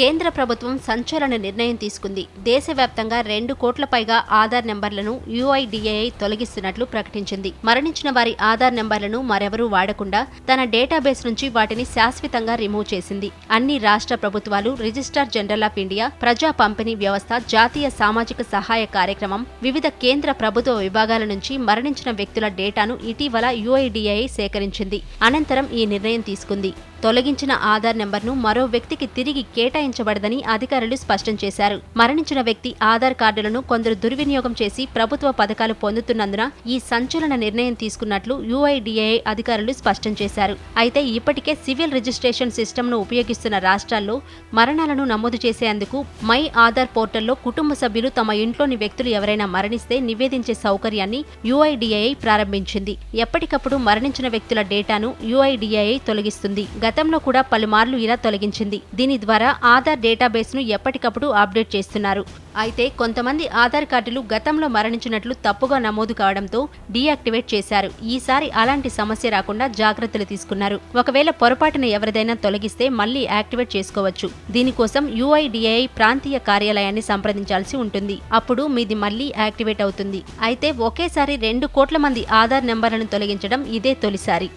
కేంద్ర ప్రభుత్వం సంచలన నిర్ణయం తీసుకుంది. దేశవ్యాప్తంగా రెండు కోట్ల పైగా ఆధార్ నెంబర్లను యుఐడిఏఐ తొలగిస్తున్నట్లు ప్రకటించింది. మరణించిన వారి ఆధార్ నెంబర్లను మరెవరూ వాడకుండా తన డేటాబేస్ నుంచి వాటిని శాశ్వతంగా రిమూవ్ చేసింది. అన్ని రాష్ట్ర ప్రభుత్వాలు రిజిస్ట్రార్ జనరల్ ఆఫ్ ఇండియా ప్రజా పంపిణీ వ్యవస్థ జాతీయ సామాజిక సహాయ కార్యక్రమం వివిధ కేంద్ర ప్రభుత్వ విభాగాల నుంచి మరణించిన వ్యక్తుల డేటాను ఇటీవల యుఐడిఏఐ సేకరించింది. అనంతరం ఈ నిర్ణయం తీసుకుంది. తొలగించిన ఆధార్ నెంబర్ను మరో వ్యక్తికి తిరిగి కేటాయించబడదని అధికారులు స్పష్టం చేశారు. మరణించిన వ్యక్తి ఆధార్ కార్డులను కొందరు దుర్వినియోగం చేసి ప్రభుత్వ పథకాలు పొందుతున్నందున ఈ సంచలన నిర్ణయం తీసుకున్నట్లు యుఐడిఏఐ అధికారులు స్పష్టం చేశారు. అయితే ఇప్పటికే సివిల్ రిజిస్ట్రేషన్ సిస్టమ్ను ఉపయోగిస్తున్న రాష్ట్రాల్లో మరణాలను నమోదు చేసేందుకు మై ఆధార్ పోర్టల్లో కుటుంబ సభ్యులు తమ ఇంట్లోని వ్యక్తులు ఎవరైనా మరణిస్తే నివేదించే సౌకర్యాన్ని యుఐడిఏఐ ప్రారంభించింది. ఎప్పటికప్పుడు మరణించిన వ్యక్తుల డేటాను యుఐడిఏఐ తొలగిస్తుంది. గతంలో కూడా పలుమార్లు ఇలా తొలగించింది. దీని ద్వారా ఆధార్ డేటాబేస్ను ఎప్పటికప్పుడు అప్డేట్ చేస్తున్నారు. అయితే కొంతమంది ఆధార్ కార్డులు గతంలో మరణించినట్లు తప్పుగా నమోదు కావడంతో డీయాక్టివేట్ చేశారు. ఈసారి అలాంటి సమస్య రాకుండా జాగ్రత్తలు తీసుకున్నారు. ఒకవేళ పొరపాటున ఎవరిదైనా తొలగిస్తే మళ్ళీ యాక్టివేట్ చేసుకోవచ్చు. దీనికోసం యుఐడిఐ ప్రాంతీయ కార్యాలయాన్ని సంప్రదించాల్సి ఉంటుంది. అప్పుడు మీది మళ్ళీ యాక్టివేట్ అవుతుంది. అయితే ఒకేసారి రెండు కోట్ల మంది ఆధార్ నెంబర్లను తొలగించడం ఇదే తొలిసారి.